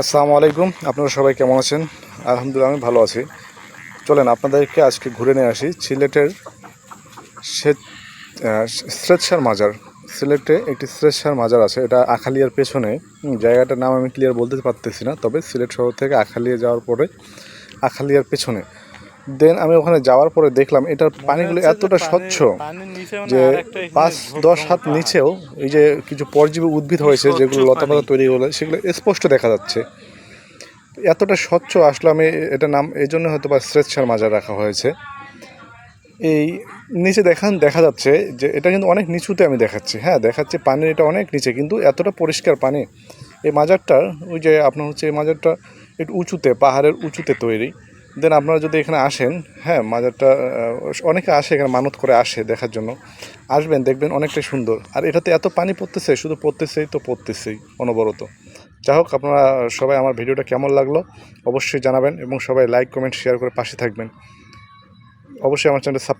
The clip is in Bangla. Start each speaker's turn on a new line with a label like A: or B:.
A: আসসালামু আলাইকুম। আপনারা সবাই কেমন আছেন? আলহামদুলিল্লাহ, আমি ভালো আছি। চলেন, আপনাদেরকে আজকে ঘুরে নিয়ে আসি সিলেটের শ্রেতসার মাজার। সিলেটে একটি শ্রেতসার মাজার আছে, এটা আখালিয়ার পেছনে। জায়গাটার নাম আমি ক্লিয়ার বলতে পারতেছি না, তবে সিলেট শহর থেকে আখালিয়া যাওয়ার পরে আখালিয়ার পেছনে। দেন আমি ওখানে যাওয়ার পরে দেখলাম এটার পানিগুলো এতটা স্বচ্ছ যে পাঁচ দশ হাত নিচেও এই যে কিছু পরজীবী উদ্ভিদ হয়েছে যেগুলো লতাপাতা। তৈরি হলে সেগুলো স্পষ্ট দেখা যাচ্ছে। এতটা স্বচ্ছ আসলে আমি এটা নাম এই জন্য হয়তো বা শ্রেতসার মাজার রাখা হয়েছে। এই নিচে দেখান দেখা যাচ্ছে যে এটা কিন্তু অনেক নিচুতে আমি দেখাচ্ছি। হ্যাঁ দেখাচ্ছি পানির এটা অনেক নিচে কিন্তু এতটা পরিষ্কার পানি। এই মাজারটার ওই যে আপনার হচ্ছে এই মাজারটা একটু উঁচুতে পাহাড়ের উঁচুতে তৈরি। দেন আপনারা যদি এখানে আসেন হ্যাঁ মাজারটা অনেকে আসে এখানে মানত করে আসে দেখার জন্য। আসবেন, দেখবেন অনেকটাই সুন্দর। আর এটাতে এত পানি পড়তেছে, শুধু পড়তেছেই তো পড়তেছেই, অনবরত। যাই হোক, আপনারা সবাই আমার ভিডিওটা কেমন লাগল অবশ্যই জানাবেন এবং সবাই লাইক কমেন্ট শেয়ার করে পাশে থাকবেন। অবশ্যই আমার চ্যানেল সাব